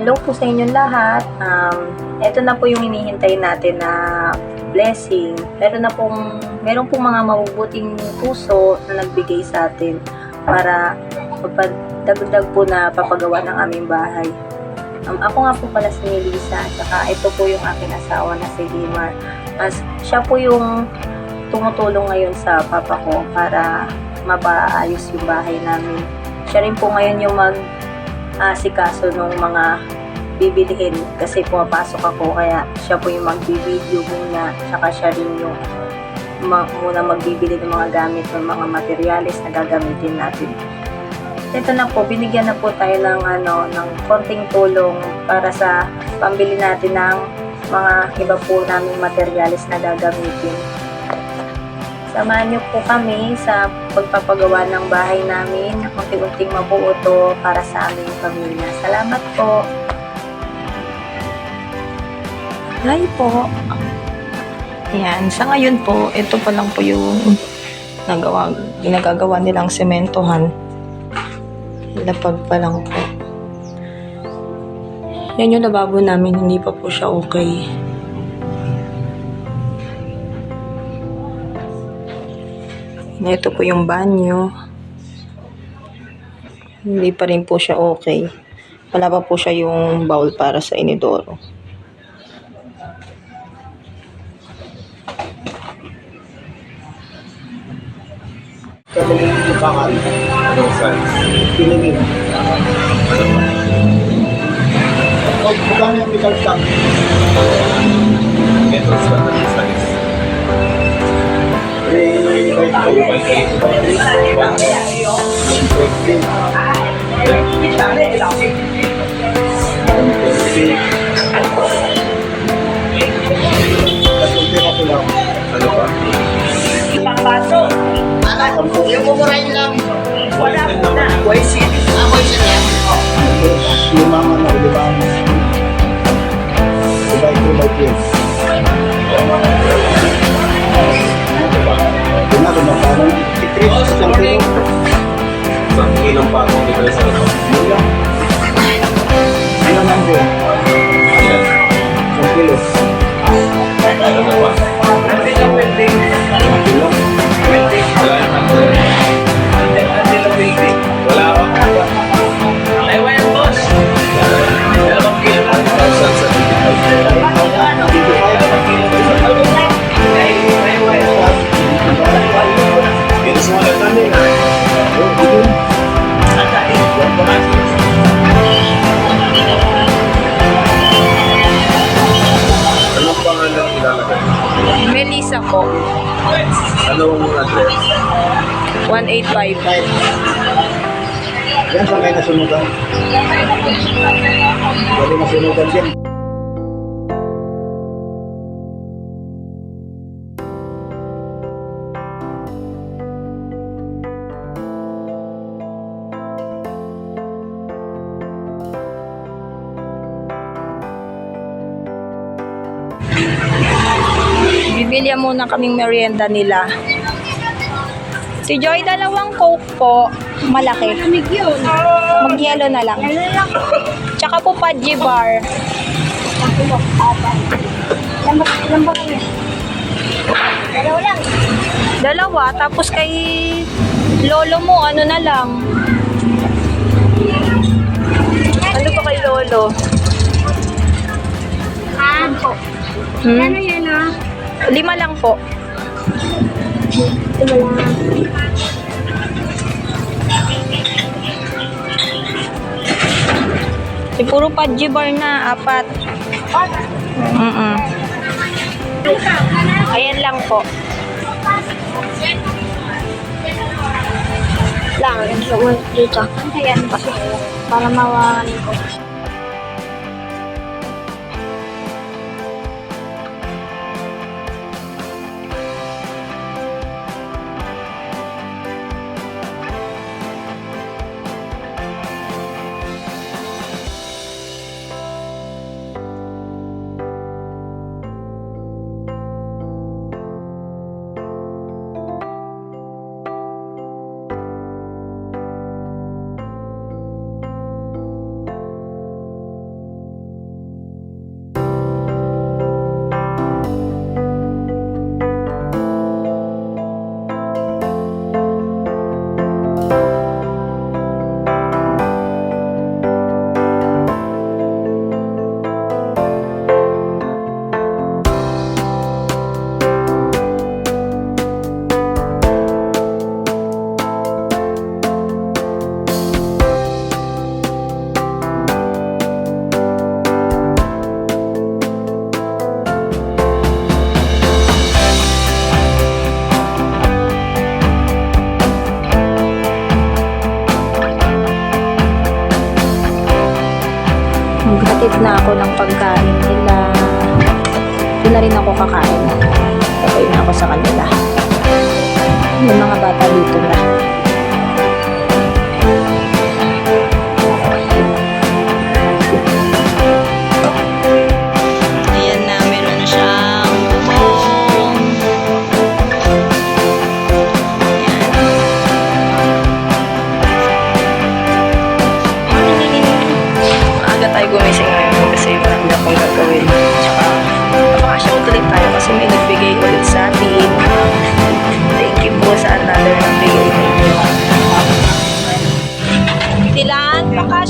Hello po sa inyong lahat. Um, ito na po yung hinihintay natin na blessing. Meron na pong, meron pong mga mabubuting puso na nagbigay sa atin para magpadagdag po na papagawa ng aming bahay. Um, ako nga po pala si Melissa, saka ito po yung aking asawa na si Limar. Mas, siya po yung tumutulong ngayon sa papa ko para mapaayos yung bahay namin. Siya rin po ngayon yung mag asikaso ng mga bibilihin kasi pumapasok ako kaya siya po yung magbibideo muna saka siya rin yung ma- muna magbibili ng mga gamit ng mga materyales na gagamitin natin. Ito na po, binigyan na po tayo ng ano ng konting tulong para sa pambili natin ng mga iba po naming materyales na gagamitin. Samahan niyo po kami sa pagpapagawa ng bahay namin. Unti-unting mabuo to para sa aming pamilya. Salamat po. Hi po. Ayan, sa ngayon po, ito pa lang po yung nagawa, ginagagawa nilang sementohan. Lapag pa lang po. Yan yung lababo namin, hindi pa po siya okay. Na ito po yung banyo. Hindi pa rin po siya okay. Wala pa po siya yung bowl para sa inidoro. Yung bakal. Anong size? Pinigin. Ano pa? O, magkano yung tank? Metal sa Ano pa? Sampu. Yung mumurahin lang. Wala po na. It. Ah, it yan. Tapos limang ano, limang 2 by 2 by 12. Magkano. Titris, isang kilo. Isang kilong pagong dito sa ano? Yun lang. Ano lang po? Ayan. Isang kilo. Ano na pa? Melissa po, Anong address? 1855. Yan sa may nasunugan. Dali nasunugan din. Muna kaming merienda nila. Si Joy, dalawang Coke po. Malaki. Mag-yellow na lang. Tsaka po Pudgy Bar. Dalawa. Tapos kay lolo mo, ano na lang. Ano pa kay lolo? Hmm? Lima lang po. Si puro Pudgy Bar na, apat. Mm Ayan lang po. lang dito. Ayan pa. Para mawakan ko. Maghatid na ako ng pagkain nila. Doon na rin ako kakain. Sabay na ako sa kanila. May mga bata dito na.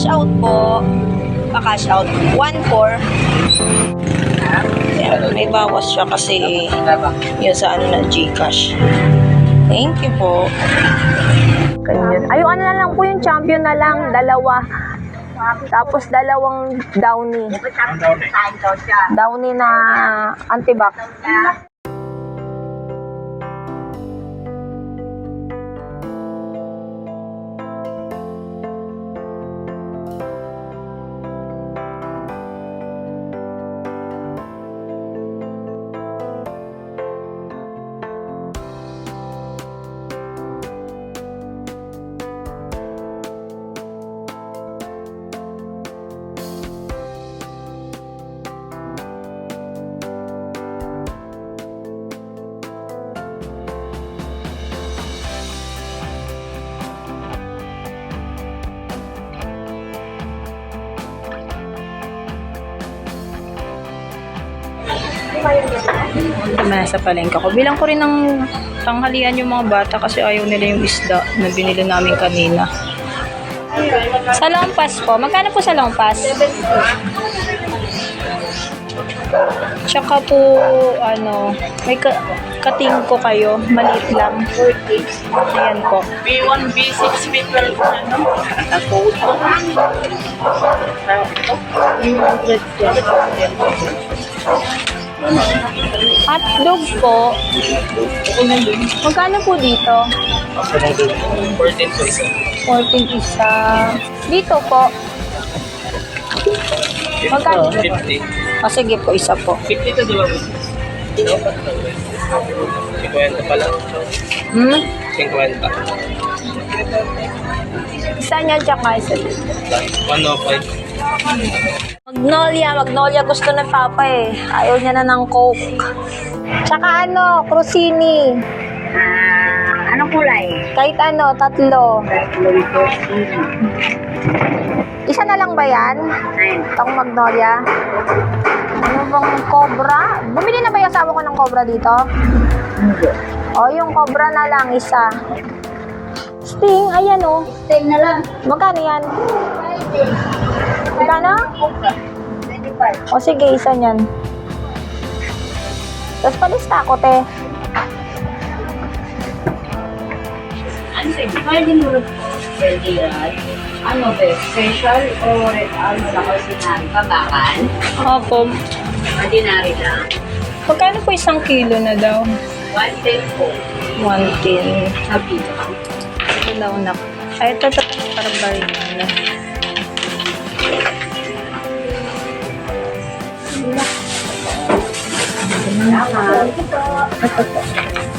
Pa-cash out po. Pa-cash out. 1-4. Ayan, may bawas siya kasi yun sa ano na Gcash. Thank you po. Ganyan. Ay, ano na lang po yung champion na lang, dalawa. Tapos dalawang downy. Downy na antibac. Nasa palengke ko. Bilang ko rin ng tanghalian yung mga bata kasi ayaw nila yung isda na binili namin kanina. Sa longpas po. Magkano po sa longpas? Tsaka po, ano, may ka kating ko kayo. Maliit lang. Ayan po. B1, B6, B12 ano? Hotdog po. Magkano po dito? 14 po isa. 14 isa. Dito po. Magkano? 50. O sige po, isa po. 50 to dalawa. 50 pala. Hmm? 50. Isa niya tsaka isa dito. 105. Magnolia, Magnolia gusto ng papa eh. Ayaw niya na ng Coke. Tsaka ano, Crosini. Ah, anong kulay? Kahit ano, tatlo. Isa na lang ba yan? Itong Magnolia. Ano bang Cobra? Bumili na ba yung asawa ko ng Cobra dito? O, yung Cobra na lang, isa. Sting, ayan o. Same na lang. Magkano yan? Magkano? 25. O sige, isa niyan. Tapos palista ako, te. Ano? Pwede mo pwede. Ano ba? Special or ano na ordinary? Pabakan? Opo. Ordinary lang. Magkano po isang kilo na daw? 110 po. 110. Sabi ko. Ito daw na. Ay, ito, ito. Parang balik na. Salamat.